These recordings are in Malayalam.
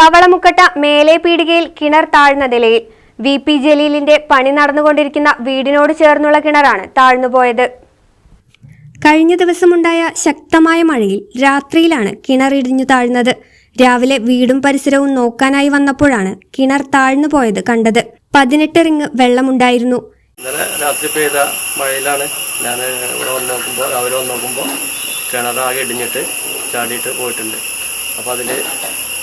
Kavalamukkatta മേലെ പീടികയിൽ കിണർ താഴ്ന്ന നിലയിൽ വി പി ജലീലിന്റെ പണി നടന്നുകൊണ്ടിരിക്കുന്ന വീടിനോട് ചേർന്നുള്ള കിണറാണ് താഴ്ന്നുപോയത്. കഴിഞ്ഞ ദിവസമുണ്ടായ ശക്തമായ മഴയിൽ രാത്രിയിലാണ് കിണർ ഇടിഞ്ഞു താഴ്ന്നത്. രാവിലെ വീടും പരിസരവും നോക്കാനായി വന്നപ്പോഴാണ് കിണർ താഴ്ന്നു പോയത് കണ്ടത്. പതിനെട്ട് റിങ് വെള്ളമുണ്ടായിരുന്നു. ഇന്നലെ രാത്രി പെയ്ത മഴയിലാണ് ഞാൻ ഇവിടെ വന്ന് നോക്കുമ്പോൾ രാവിലെ വന്ന് നോക്കുമ്പോൾ കിണറാകെ ഇടിഞ്ഞിട്ട് ചാടിയിട്ട് പോയിട്ടുണ്ട്. അപ്പോൾ അതിൽ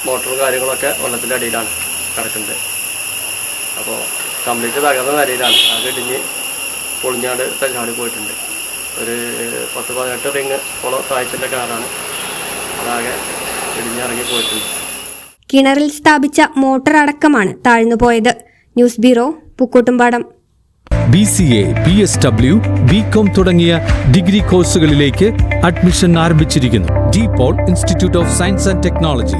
മോട്ടറും കാര്യങ്ങളൊക്കെ വെള്ളത്തിന്റെ അടിയിലാണ് കിടക്കുന്നത്. അപ്പോൾ കംപ്ലീറ്റ് തകർന്ന നിലയിലാണ്. അത് ഇടിഞ്ഞ് പൊളിഞ്ഞാട് ചാടി പോയിട്ടുണ്ട്. ഒരു പത്ത് പതിനെട്ട് റിങ് ഓളം താഴ്ചന്റെ കാറാണ്. അതാകെ ഇടിഞ്ഞിറങ്ങി പോയിട്ടുണ്ട്. കിണറിൽ സ്ഥാപിച്ച മോട്ടർ അടക്കമാണ് താഴ്ന്നു പോയത്. News bureau Pookkottumpadam. B C A B S W B com തുടങ്ങിയ ഡിഗ്രി കോഴ്സുകളിലേക്ക് അഡ്മിഷൻ ആരംഭിച്ചിരിക്കുന്നു. De Paul institute of science and technology.